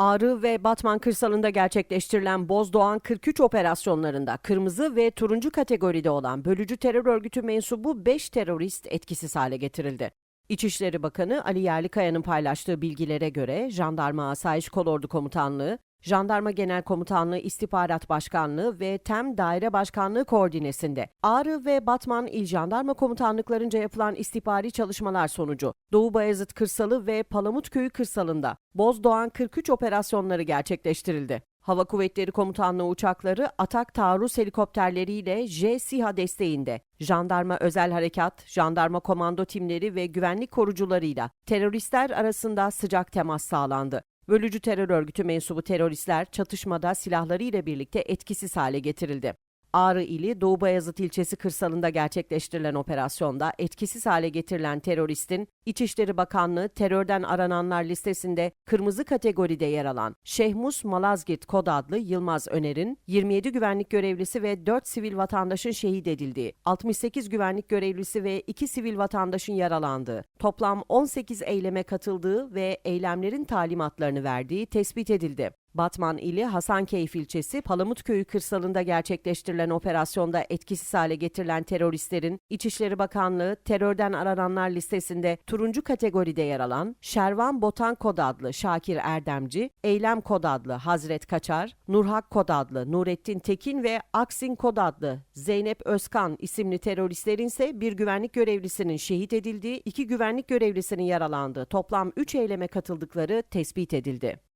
Ağrı ve Batman kırsalında gerçekleştirilen Bozdoğan 43 operasyonlarında kırmızı ve turuncu kategoride olan bölücü terör örgütü mensubu 5 terörist etkisiz hale getirildi. İçişleri Bakanı Ali Yerlikaya'nın paylaştığı bilgilere göre Jandarma Asayiş Kolordu Komutanlığı, Jandarma Genel Komutanlığı İstihbarat Başkanlığı ve TEM Daire Başkanlığı koordinesinde Ağrı ve Batman İl Jandarma Komutanlıklarınca yapılan istihbari çalışmalar sonucu Doğu Bayazıt Kırsalı ve Palamutköy'ü kırsalında Bozdoğan 43 operasyonları gerçekleştirildi. Hava Kuvvetleri Komutanlığı uçakları atak taarruz helikopterleriyle J-SİHA desteğinde jandarma özel harekat, jandarma komando timleri ve güvenlik korucularıyla teröristler arasında sıcak temas sağlandı. Bölücü terör örgütü mensubu teröristler çatışmada silahlarıyla birlikte etkisiz hale getirildi. Ağrı ili Doğu Bayazıt ilçesi kırsalında gerçekleştirilen operasyonda etkisiz hale getirilen teröristin İçişleri Bakanlığı terörden arananlar listesinde kırmızı kategoride yer alan Şehmus Malazgirt kod adlı Yılmaz Öner'in 27 güvenlik görevlisi ve 4 sivil vatandaşın şehit edildiği, 68 güvenlik görevlisi ve 2 sivil vatandaşın yaralandığı, toplam 18 eyleme katıldığı ve eylemlerin talimatlarını verdiği tespit edildi. Batman ili Hasankeyf ilçesi Palamutköy'ü kırsalında gerçekleştirilen operasyonda etkisiz hale getirilen teröristlerin İçişleri Bakanlığı terörden arananlar listesinde turuncu kategoride yer alan Şervan Botan Kod adlı Şakir Erdemci, Eylem Kod adlı Hazret Kaçar, Nurhak Kod adlı Nurettin Tekin ve Aksin Kod adlı Zeynep Özkan isimli teröristlerin ise bir güvenlik görevlisinin şehit edildiği, iki güvenlik görevlisinin yaralandığı toplam 3 eyleme katıldıkları tespit edildi.